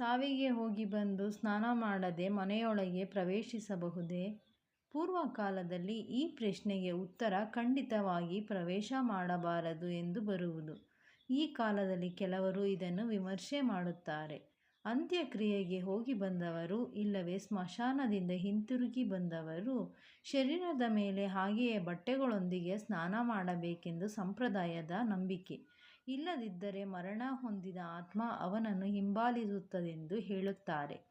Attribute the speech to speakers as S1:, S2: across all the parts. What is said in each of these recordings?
S1: ಸಾವಿಗೆ ಹೋಗಿ ಬಂದು ಸ್ನಾನ ಮಾಡದೆ ಮನೆಯೊಳಗೆ ಪ್ರವೇಶಿಸಬಹುದೇ? ಪೂರ್ವಕಾಲದಲ್ಲಿ ಈ ಪ್ರಶ್ನೆಗೆ ಉತ್ತರ ಖಂಡಿತವಾಗಿ ಪ್ರವೇಶ ಮಾಡಬಾರದು ಎಂದು ಬರುವುದು. ಈ ಕಾಲದಲ್ಲಿ ಕೆಲವರು ಇದನ್ನು ವಿಮರ್ಶೆ ಮಾಡುತ್ತಾರೆ. ಅಂತ್ಯಕ್ರಿಯೆಗೆ ಹೋಗಿ ಬಂದವರು ಇಲ್ಲವೇ ಸ್ಮಶಾನದಿಂದ ಹಿಂತಿರುಗಿ ಬಂದವರು ಶರೀರದ ಮೇಲೆ ಹಾಗೆಯೇ ಬಟ್ಟೆಗಳೊಂದಿಗೆ ಸ್ನಾನ ಮಾಡಬೇಕೆಂದು ಸಂಪ್ರದಾಯದ ನಂಬಿಕೆ. ಇಲ್ಲದಿದ್ದರೆ ಮರಣ ಹೊಂದಿದ ಆತ್ಮ ಅವನನ್ನು ಹಿಂಬಾಲಿಸುತ್ತದೆಂದು ಹೇಳುತ್ತಾರೆ.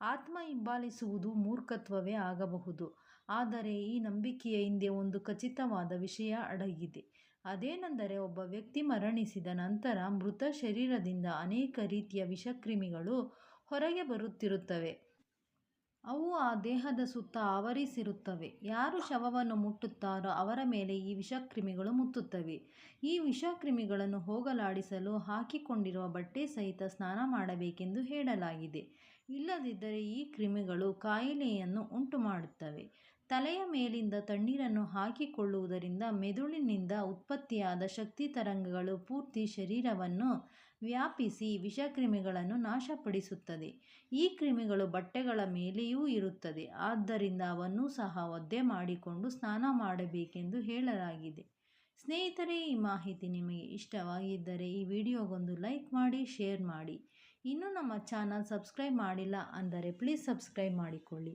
S1: ಆತ್ಮ ಹಿಂಬಾಲಿಸುವುದು ಮೂರ್ಖತ್ವವೇ ಆಗಬಹುದು. ಆದರೆ ಈ ನಂಬಿಕೆಯ ಹಿಂದೆ ಒಂದು ಖಚಿತವಾದ ವಿಷಯ ಅಡಗಿದೆ. ಅದೇನೆಂದರೆ ಒಬ್ಬ ವ್ಯಕ್ತಿ ಮರಣಿಸಿದ ನಂತರ ಮೃತ ಶರೀರದಿಂದ ಅನೇಕ ರೀತಿಯ ವಿಷಕ್ರಿಮಿಗಳು ಹೊರಗೆ ಬರುತ್ತಿರುತ್ತವೆ. ಅವು ಆ ದೇಹದ ಸುತ್ತ ಆವರಿಸಿರುತ್ತವೆ. ಯಾರು ಶವವನ್ನು ಮುಟ್ಟುತ್ತಾರೋ ಅವರ ಮೇಲೆ ಈ ವಿಷಕ್ರಿಮಿಗಳು ಮುತ್ತುತ್ತವೆ. ಈ ವಿಷಕ್ರಿಮಿಗಳನ್ನು ಹೋಗಲಾಡಿಸಲು ಹಾಕಿಕೊಂಡಿರುವ ಬಟ್ಟೆ ಸಹಿತ ಸ್ನಾನ ಮಾಡಬೇಕೆಂದು ಹೇಳಲಾಗಿದೆ. ಇಲ್ಲದಿದ್ದರೆ ಈ ಕ್ರಿಮಿಗಳು ಕಾಯಿಲೆಯನ್ನು ಉಂಟುಮಾಡುತ್ತವೆ. ತಲೆಯ ಮೇಲಿಂದ ತಣ್ಣೀರನ್ನು ಹಾಕಿಕೊಳ್ಳುವುದರಿಂದ ಮೆದುಳಿನಿಂದ ಉತ್ಪತ್ತಿಯಾದ ಶಕ್ತಿ ತರಂಗಗಳು ಪೂರ್ತಿ ಶರೀರವನ್ನು ವ್ಯಾಪಿಸಿ ವಿಷಕ್ರಿಮಿಗಳನ್ನು ನಾಶಪಡಿಸುತ್ತದೆ. ಈ ಕ್ರಿಮಿಗಳು ಬಟ್ಟೆಗಳ ಮೇಲೆಯೂ ಇರುತ್ತದೆ. ಆದ್ದರಿಂದ ಅವನ್ನು ಸಹ ಒದ್ದೆ ಮಾಡಿಕೊಂಡು ಸ್ನಾನ ಮಾಡಬೇಕೆಂದು ಹೇಳಲಾಗಿದೆ. ಸ್ನೇಹಿತರೆ, ಈ ಮಾಹಿತಿ ನಿಮಗೆ ಇಷ್ಟವಾಗಿದ್ದರೆ ಈ ವಿಡಿಯೋಗೊಂದು ಲೈಕ್ ಮಾಡಿ, ಶೇರ್ ಮಾಡಿ. ಇನ್ನೂ ನಮ್ಮ ಚಾನಲ್ ಸಬ್ಸ್ಕ್ರೈಬ್ ಮಾಡಿಲ್ಲ ಅಂದರೆ ಪ್ಲೀಸ್ ಸಬ್ಸ್ಕ್ರೈಬ್ ಮಾಡಿಕೊಳ್ಳಿ.